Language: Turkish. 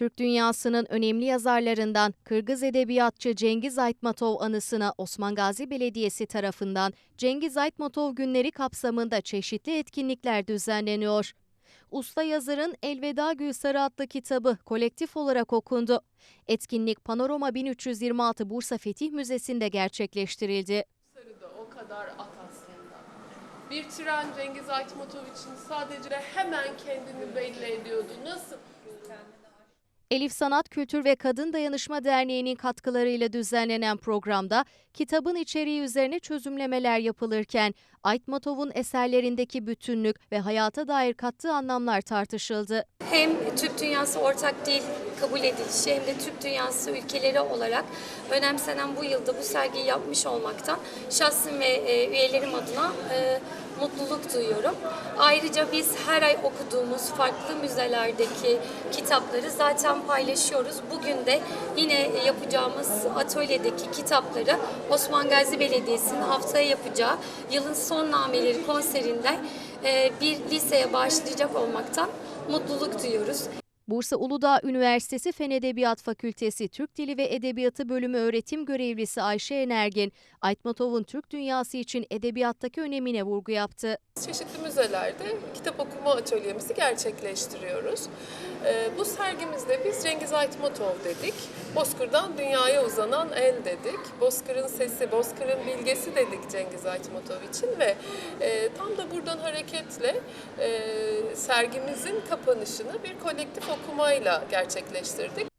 Türk dünyasının önemli yazarlarından Kırgız edebiyatçı Cengiz Aytmatov anısına Osman Gazi Belediyesi tarafından Cengiz Aytmatov günleri kapsamında çeşitli etkinlikler düzenleniyor. Usta yazarın Elveda Gülsarı adlı kitabı kolektif olarak okundu. Etkinlik Panorama 1326 Bursa Fetih Müzesi'nde gerçekleştirildi. O kadar at. Bir tren Cengiz Aytmatov için sadece hemen kendini belli ediyordu. Nasıl? Elif Sanat Kültür ve Kadın Dayanışma Derneği'nin katkılarıyla düzenlenen programda kitabın içeriği üzerine çözümlemeler yapılırken Aytmatov'un eserlerindeki bütünlük ve hayata dair kattığı anlamlar tartışıldı. hem Türk dünyası ortak dil kabul edilişi hem de Türk dünyası ülkeleri olarak önemsenen bu yılda bu sergiyi yapmış olmaktan şahsım ve e, üyelerim adına e, mutluluk duyuyorum. Ayrıca biz her ay okuduğumuz farklı müzelerdeki kitapları zaten paylaşıyoruz. Bugün de yine yapacağımız atölyedeki kitapları Osman Gazi Belediyesi'nin haftaya yapacağı yılın son nameleri konserinde e, bir liseye başlayacak olmaktan mutluluk duyuyoruz. Bursa Uludağ Üniversitesi Fen Edebiyat Fakültesi Türk Dili ve Edebiyatı Bölümü öğretim görevlisi Ayşe Energin, Aytmatov'un Türk dünyası için edebiyattaki önemine vurgu yaptı. Çeşitli müzelerde kitap okuma atölyemizi gerçekleştiriyoruz. Ee, bu sergimizde biz Cengiz Aytmatov dedik. Bozkır'dan dünyaya uzanan el dedik. Bozkır'ın sesi, Bozkır'ın bilgesi dedik Cengiz Aytmatov için ve e, tam da buradan hareketle e, sergimizin kapanışını bir kolektif okumayla gerçekleştirdik.